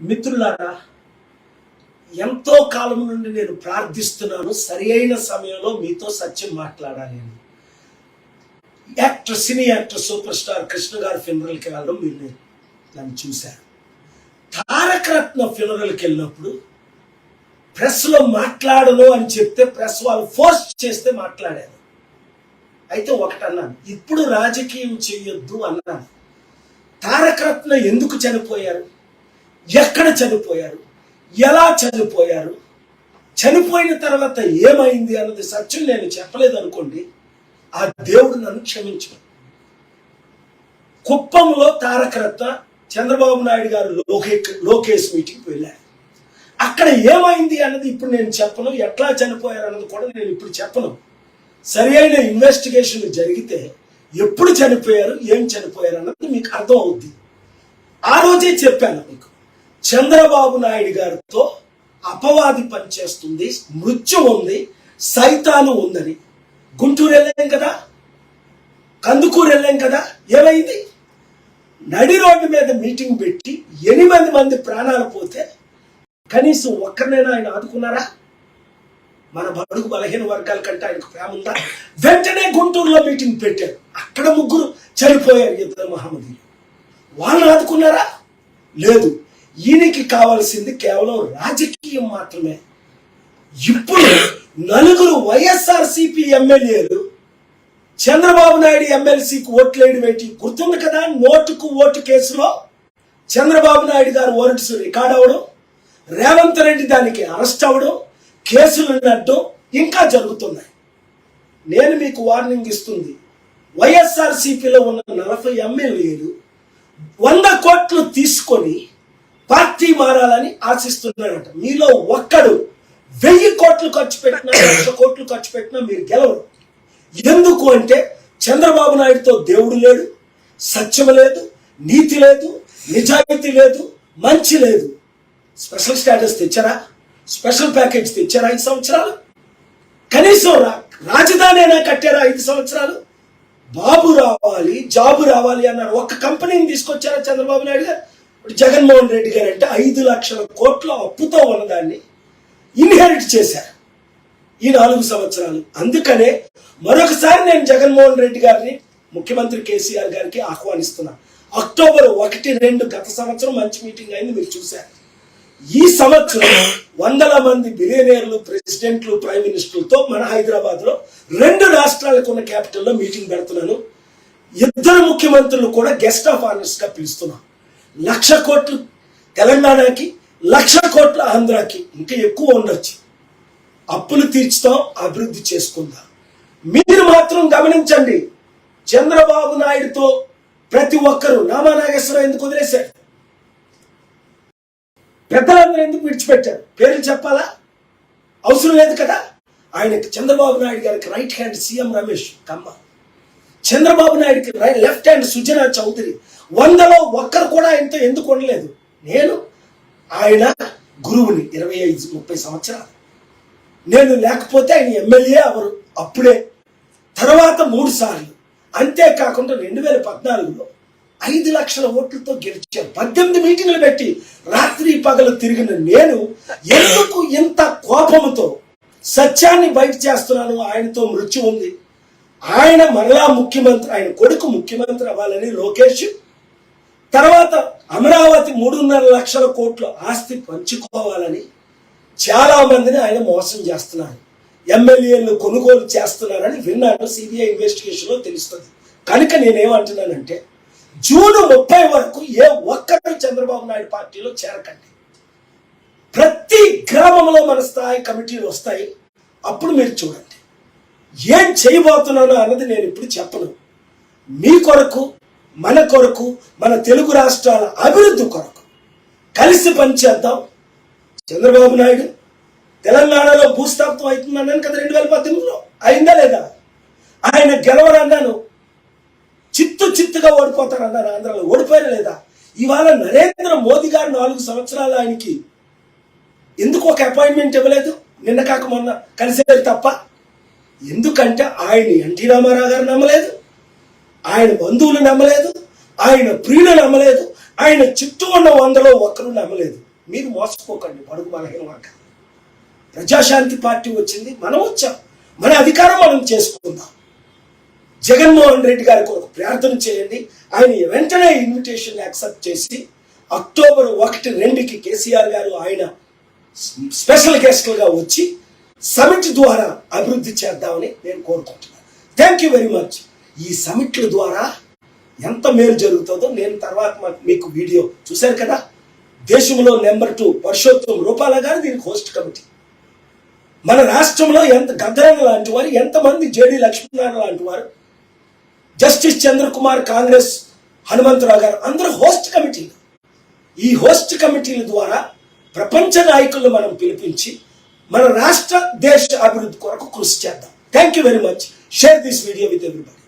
మిత్రులారా ఎంతో కాలం నుండి నేను ప్రార్థిస్తున్నాను సరి అయిన సమయంలో మీతో సత్యం మాట్లాడాలి అని. Actor cine actor superstar Krishna గారి ఫినరల్కి వెళ్ళడం మీరు నన్ను చూశారు. తారక రత్న ఫినరల్కి వెళ్ళినప్పుడు ప్రెస్లో మాట్లాడను అని చెప్తే ప్రెస్ వాళ్ళు ఫోర్స్ చేస్తే మాట్లాడాను అయితే ఒకటి అన్నాను ఇప్పుడు రాజకీయం చేయొద్దు అన్నాను. తారకరత్న ఎందుకు చనిపోయారు? ఎక్కడ చనిపోయారు? ఎలా చనిపోయారు? చనిపోయిన తర్వాత ఏమైంది అన్నది సత్యం నేను చెప్పలేదు అనుకోండి ఆ దేవుడు నన్ను క్షమించు కుప్పంలో తారకరత్న చంద్రబాబు నాయుడు గారు లోకే లోకేష్ మీటింగ్కి వెళ్ళారు. అక్కడ ఏమైంది అన్నది ఇప్పుడు నేను చెప్పను ఎట్లా చనిపోయారు అన్నది కూడా నేను ఇప్పుడు చెప్పను. సరి అయిన ఇన్వెస్టిగేషన్ జరిగితే ఎప్పుడు చనిపోయారు ఏం చనిపోయారు అన్నది మీకు అర్థం అవుద్ది. ఆ రోజే చెప్పాను మీకు. చంద్రబాబు నాయుడు గారితో అపవాది పనిచేస్తుంది మృత్యు ఉంది సైతాను ఉందని. గుంటూరు వెళ్ళాం కదా? కందుకూరు వెళ్ళాం కదా? ఏమైంది? నడి రోడ్డు మీద మీటింగ్ పెట్టి ఎనిమిది మంది ప్రాణాలు పోతే కనీసం ఒక్కరినైనా ఆయన ఆదుకున్నారా? మన బడుగు బలహీన వర్గాల కంటే ఆయనకు ప్రేమ ఉందా? వెంటనే గుంటూరులో మీటింగ్ పెట్టారు. అక్కడ ముగ్గురు చనిపోయారు ఇద్దరు మహమ్మదీలు వాళ్ళని ఆదుకున్నారా? లేదు. ఈయనకి కావాల్సింది కేవలం రాజకీయం మాత్రమే. ఇప్పుడు నలుగురు వైఎస్ఆర్ సిపి ఎమ్మెల్యేలు చంద్రబాబు నాయుడు ఎమ్మెల్సీకి ఓట్లేయడం ఏంటి? గుర్తుంది కదా? నోటుకు ఓటు కేసులో చంద్రబాబు నాయుడు గారు వర్డ్స్ రికార్డ్ అవ్వడం రేవంత్ రెడ్డి దానికి అరెస్ట్ అవ్వడం కేసులు ఉన్నట్టు ఇంకా జరుగుతున్నాయి. నేను మీకు వార్నింగ్ ఇస్తుంది వైఎస్ఆర్ సిపిలో ఉన్న నలభై ఎమ్మెల్యేలు వంద కోట్లు తీసుకొని పార్టీ మారాలని ఆశిస్తున్నాడట. మీలో ఒక్కడు వెయ్యి కోట్లు ఖర్చు పెట్టినా లక్ష కోట్లు ఖర్చు పెట్టినా మీరు గెలవరు. ఎందుకు అంటే చంద్రబాబు నాయుడుతో దేవుడు లేడు సత్యం లేదు నీతి లేదు నిజాయితీ లేదు మంచి లేదు. స్పెషల్ స్టేటస్ తెచ్చారా? స్పెషల్ ప్యాకేజ్ తెచ్చారా ఐదు సంవత్సరాలు? కనీసం రా రాజధాని అయినా కట్టారా ఐదు సంవత్సరాలు? బాబు రావాలి జాబు రావాలి అన్నారు. ఒక్క కంపెనీని తీసుకొచ్చారా చంద్రబాబు నాయుడు గారు? జగన్మోహన్ రెడ్డి గారు అంటే ఐదు లక్షల కోట్ల అప్పుతో ఉన్నదాన్ని ఇన్హెరిట్ చేశారు ఈ నాలుగు సంవత్సరాలు. అందుకనే మరొకసారి నేను జగన్మోహన్ రెడ్డి గారిని ముఖ్యమంత్రి కేసీఆర్ గారికి ఆహ్వానిస్తున్నా. అక్టోబర్ ఒకటి రెండు గత సంవత్సరం మంచి మీటింగ్ అయింది మీరు చూశారు. ఈ సంవత్సరం వందల మంది బిలియనీర్లు ప్రెసిడెంట్లు ప్రైమ్ మినిస్టర్లతో మన హైదరాబాద్లో రెండు రాష్ట్రాలకు ఉన్న క్యాపిటల్లో మీటింగ్ పెడుతున్నాను. ఇద్దరు ముఖ్యమంత్రులు కూడా గెస్ట్ ఆఫ్ ఆనర్స్గా లక్ష కోట్లు తెలంగాణకి లక్ష కోట్ల ఆంధ్రాకి ఇంకా ఎక్కువ ఉండొచ్చు. అప్పులు తీర్చుతాం అభివృద్ధి చేసుకుందాం. మీరు మాత్రం గమనించండి చంద్రబాబు నాయుడుతో ప్రతి ఒక్కరూ నామా నాగేశ్వరరావు ఎందుకు వదిలేశారు? పెద్దలందరూ ఎందుకు విడిచిపెట్టారు? పేర్లు చెప్పాలా? అవసరం లేదు కదా? ఆయనకి చంద్రబాబు నాయుడు గారికి right hand CM Ramesh Kamma. Chandrababu నాయుడుకి లెఫ్ట్ హ్యాండ్ సుజనా చౌదరి వందలో ఒక్కరు కూడా ఆయనతో ఎందుకు ఉండలేదు నేను ఆయన గురువుని ఇరవై ఐదు ముప్పై సంవత్సరాలు. నేను లేకపోతే ఆయన ఎమ్మెల్యే అవరు. అప్పుడే తర్వాత మూడు సార్లు. అంతేకాకుండా రెండు వేల పద్నాలుగులో ఐదు లక్షల ఓట్లతో గెలిచే పద్దెనిమిది మీటింగ్లు పెట్టి రాత్రి పగలు తిరిగిన నేను ఎందుకు ఇంత కోపముతో సత్యాన్ని బయట చేస్తున్నాను ఆయనతో మృత్యు ఉంది. ఆయన మరలా ముఖ్యమంత్రి ఆయన కొడుకు ముఖ్యమంత్రి అవ్వాలని లోకేష్ తర్వాత అమరావతి మూడున్నర లక్షల కోట్ల ఆస్తి పంచుకోవాలని చాలా మందిని ఆయన మోసం చేస్తున్నారు. ఎమ్మెల్యేలను కొనుగోలు చేస్తున్నారని విన్నాను సిబిఐ ఇన్వెస్టిగేషన్లో తెలుస్తుంది. కనుక నేనేమంటున్నానంటే జూన్ ముప్పై వరకు ఏ ఒక్కరు చంద్రబాబు నాయుడు పార్టీలో చేరకండి. ప్రతి గ్రామంలో మన స్థాయి కమిటీలు వస్తాయి అప్పుడు మీరు చూడండి. ఏం చేయబోతున్నానో అన్నది నేను ఇప్పుడు చెప్పను. మీ కొరకు మన కొరకు మన తెలుగు రాష్ట్రాల అభివృద్ధి కొరకు కలిసి పనిచేద్దాం. చంద్రబాబు నాయుడు తెలంగాణలో భూస్థాపితం అవుతుందన్నాను కదా రెండు వేల పద్దెనిమిదిలో. అయిందా లేదా? ఆయన గెలవరన్నాను. చిత్తు చిత్తుగా ఓడిపోతారు అన్నారు ఆంధ్రలో. ఓడిపోయారా లేదా? ఇవాళ నరేంద్ర మోదీ గారు నాలుగు సంవత్సరాలు ఆయనకి ఎందుకు ఒక అపాయింట్మెంట్ ఇవ్వలేదు? నిన్న కాక మొన్న కలిసేది తప్ప. ఎందుకంటే ఆయన ఎన్టీ రామారావు గారు నమ్మలేదు. ఆయన బంధువులు నమ్మలేదు ఆయన ప్రియులు నమ్మలేదు ఆయన చుట్టూ ఉన్న వందలో ఒక్కరు నమ్మలేదు. మీరు మోసపోకండి పడుగు బలహీన ప్రజాశాంతి పార్టీ వచ్చింది మనం వచ్చాం. మన అధికారం మనం చేసుకుందాం. జగన్మోహన్ రెడ్డి గారి కొరకు ప్రార్థన చేయండి. ఆయన వెంటనే ఇన్విటేషన్ యాక్సెప్ట్ చేసి అక్టోబర్ ఒకటి రెండుకి కేసీఆర్ గారు ఆయన స్పెషల్ గెస్ట్లుగా వచ్చి సమిట్ ద్వారా అభివృద్ధి చేద్దామని నేను కోరుకుంటున్నాను. థ్యాంక్ యూ వెరీ మచ్ ఈ సమిట్ల ద్వారా ఎంత మేలు జరుగుతుందో నేను తర్వాత మీకు వీడియో చూశారు కదా? దేశంలో నెంబర్ టూ పరుషోత్తం రూపాల గారు దీనికి హోస్ట్ కమిటీ. మన రాష్ట్రంలో ఎంత గద్దరన్న లాంటి వారు ఎంతమంది జేడి లక్ష్మీనారాయణ లాంటి వారు జస్టిస్ చంద్రకుమార్ కాంగ్రెస్ హనుమంతరావు గారు అందరూ హోస్ట్ కమిటీలు. ఈ హోస్ట్ కమిటీల ద్వారా ప్రపంచ నాయకులను మనం పిలిపించి మన రాష్ట్ర దేశ అభివృద్ధి కొరకు కృషి చేద్దాం. Thank you very much share this video with everybody